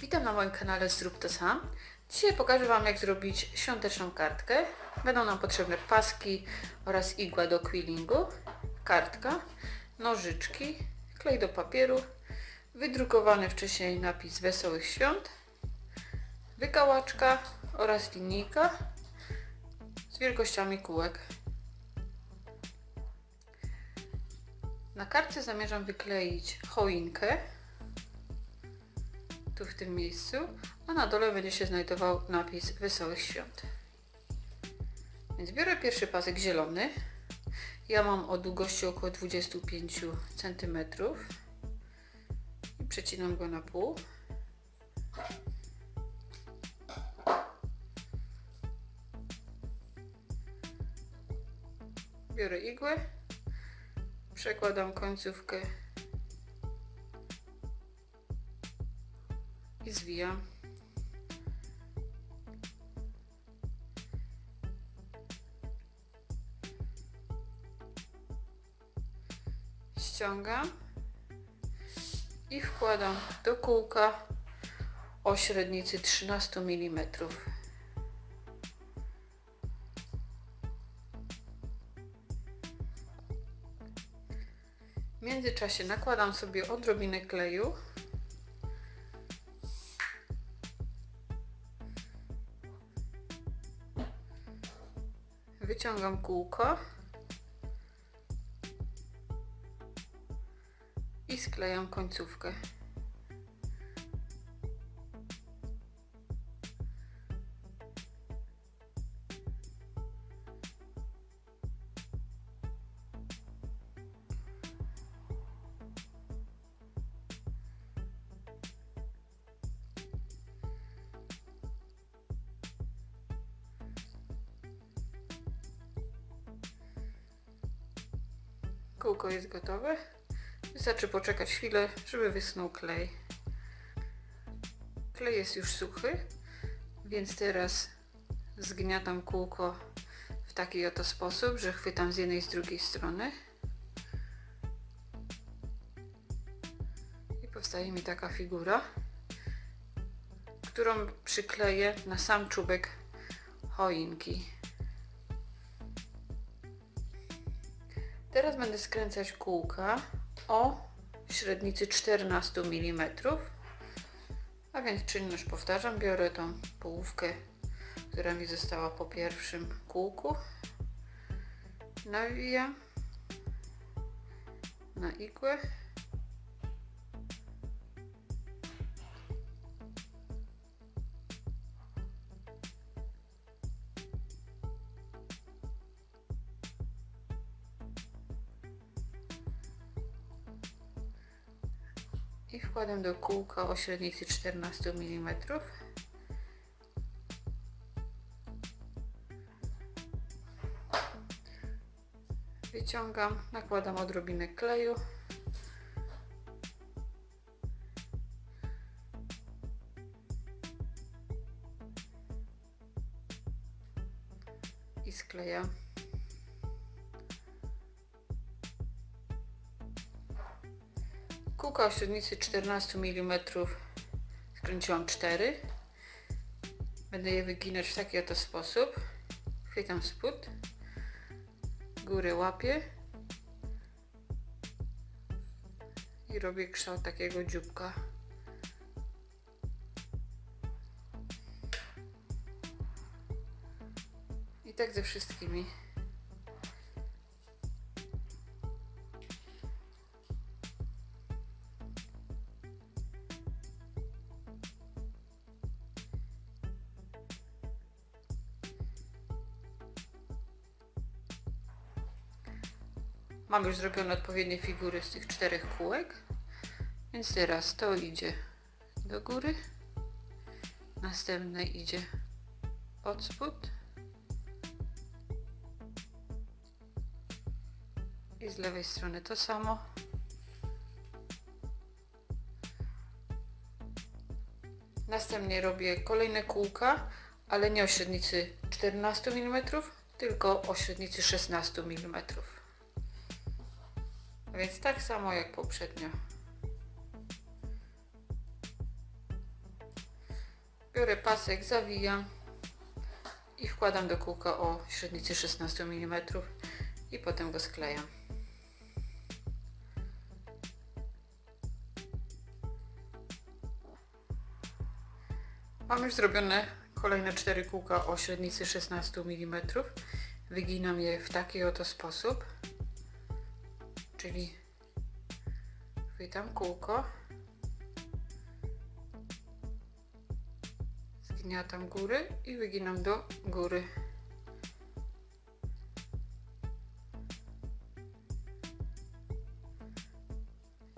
Witam na moim kanale Zrób to sam. Dzisiaj pokażę Wam jak zrobić świąteczną kartkę. Będą nam potrzebne paski oraz igła do quillingu, kartka, nożyczki, klej do papieru, wydrukowany wcześniej napis Wesołych Świąt, wykałaczka oraz linijka z wielkościami kółek. Na kartce zamierzam wykleić choinkę tu w tym miejscu, a na dole będzie się znajdował napis Wesołych Świąt. Więc biorę pierwszy pasek zielony. Ja mam o długości około 25 cm i przecinam go na pół. Biorę igłę, przekładam końcówkę i zwijam. Ściągam i wkładam do kółka o średnicy 13 mm. W międzyczasie nakładam sobie odrobinę kleju wyciągam kółko i sklejam końcówkę. Kółko jest gotowe. Wystarczy poczekać chwilę, żeby wysnął klej. Klej jest już suchy, więc teraz zgniatam kółko w taki oto sposób, że chwytam z jednej i z drugiej strony. I powstaje mi taka figura, którą przykleję na sam czubek choinki. Teraz będę skręcać kółka o średnicy 14 mm. A więc czynność powtarzam, biorę tą połówkę, która mi została po pierwszym kółku, nawijam na igłę i wkładam do kółka o średnicy 14 mm. Wyciągam, nakładam odrobinę kleju. Średnicy 14 mm skręciłam 4. Będę je wyginać w taki oto sposób. Chwytam spód, górę łapię i robię kształt takiego dzióbka. I tak ze wszystkimi. Mam już zrobione odpowiednie figury z tych czterech kółek. Więc teraz to idzie do góry. Następne idzie pod spód. I z lewej strony to samo. Następnie robię kolejne kółka, ale nie o średnicy 14 mm, tylko o średnicy 16 mm. Więc tak samo jak poprzednio. Biorę pasek, zawijam i wkładam do kółka o średnicy 16 mm i potem go sklejam. Mam już zrobione kolejne cztery kółka o średnicy 16 mm. Wyginam je w taki oto sposób. Czyli chwytam kółko, zgniatam góry i wyginam do góry.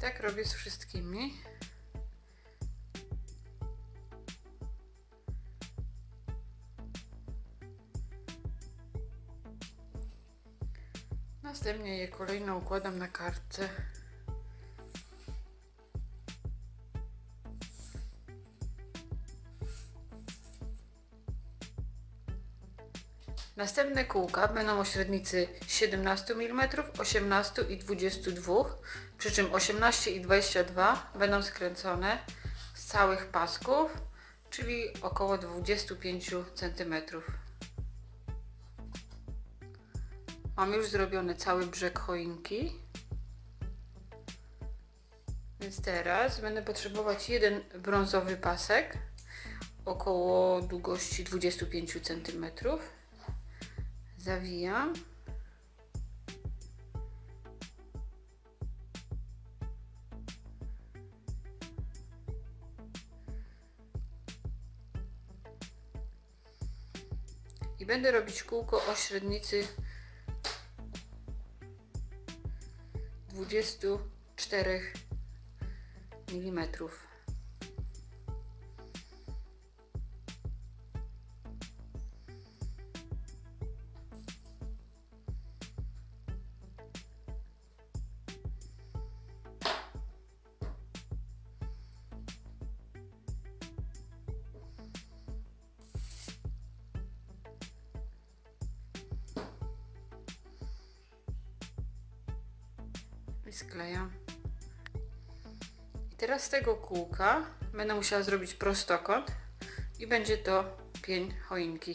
Tak robię z wszystkimi. Następnie je kolejno układam na kartce. Następne kółka będą o średnicy 17 mm, 18 i 22, przy czym 18 i 22 będą skręcone z całych pasków, czyli około 25 cm. Mam już zrobiony cały brzeg choinki. Więc teraz będę potrzebować jeden brązowy pasek około długości 25 cm. Zawijam. I będę robić kółko o średnicy 24 mm. Sklejam. I teraz z tego kółka będę musiała zrobić prostokąt i będzie to pień choinki.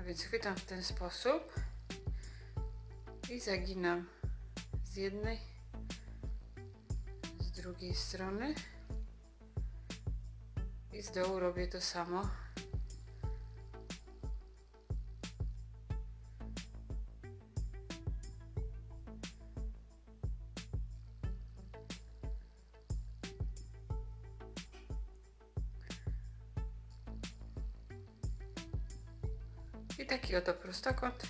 A więc chwytam w ten sposób i zaginam z jednej, z drugiej strony i z dołu robię to samo. I taki oto prostokąt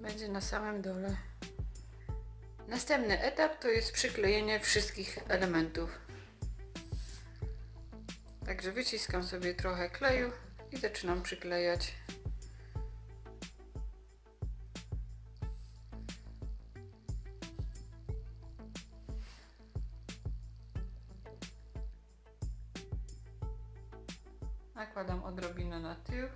będzie na samym dole. Następny etap to jest przyklejenie wszystkich elementów. Także wyciskam sobie trochę kleju i zaczynam przyklejać. Nakładam odrobinę na tył.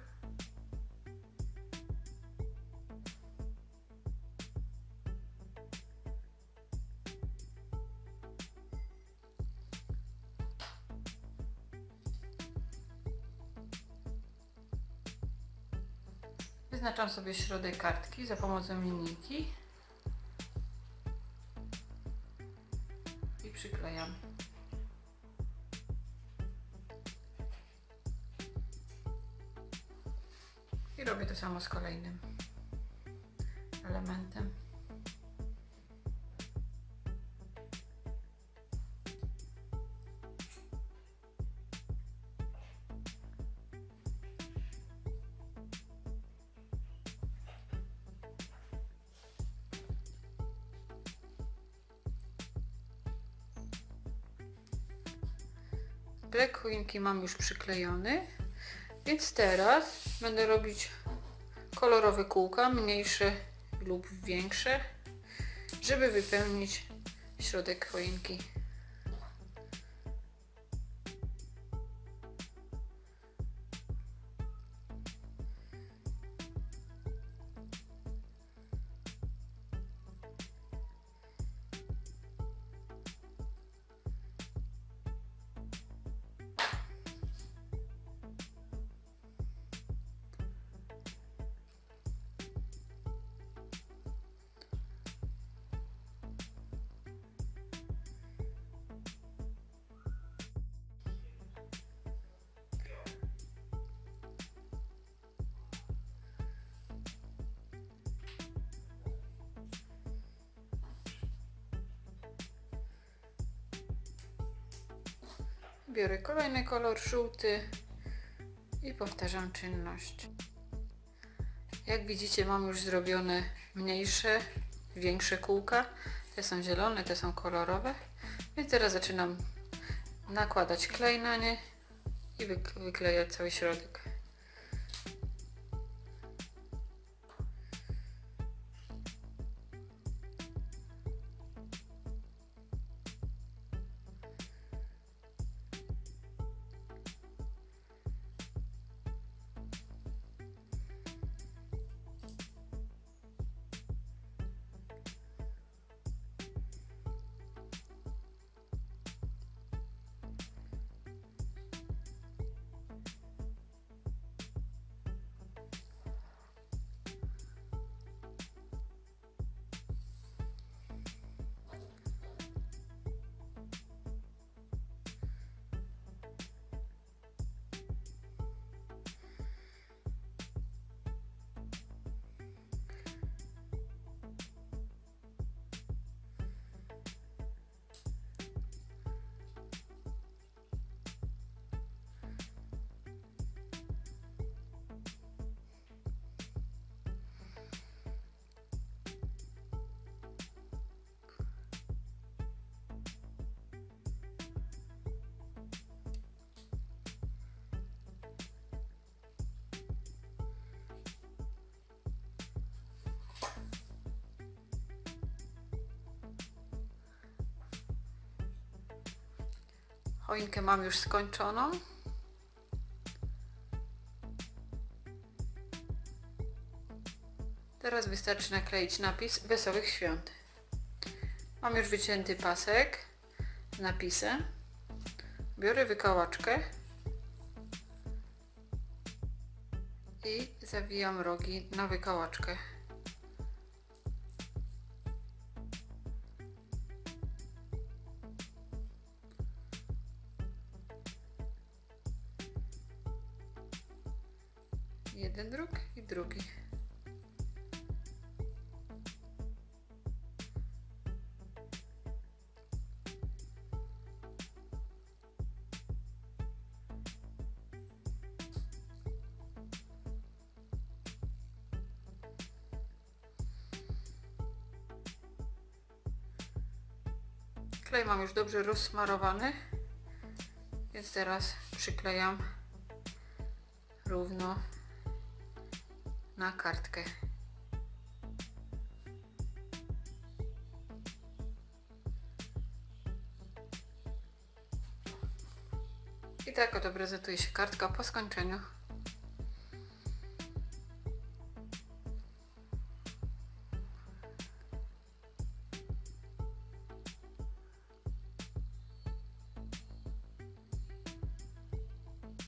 Sobie środek kartki za pomocą linijki i przyklejam. I robię to samo z kolejnym elementem. Brek choinki mam już przyklejony, więc teraz będę robić kolorowe kółka, mniejsze lub większe, żeby wypełnić środek choinki. Biorę kolejny kolor żółty i powtarzam czynność. Jak widzicie mam już zrobione mniejsze, większe kółka. Te są zielone, te są kolorowe. Więc teraz zaczynam nakładać klej na nie i wyk- wyklejać cały środek. Choinkę mam już skończoną. Teraz wystarczy nakleić napis Wesołych Świąt. Mam już wycięty pasek z napisem. Biorę wykałaczkę i zawijam rogi na wykałaczkę. Klej mam już dobrze rozsmarowany, więc teraz przyklejam równo na kartkę. I tak oto prezentuje się kartka po skończeniu.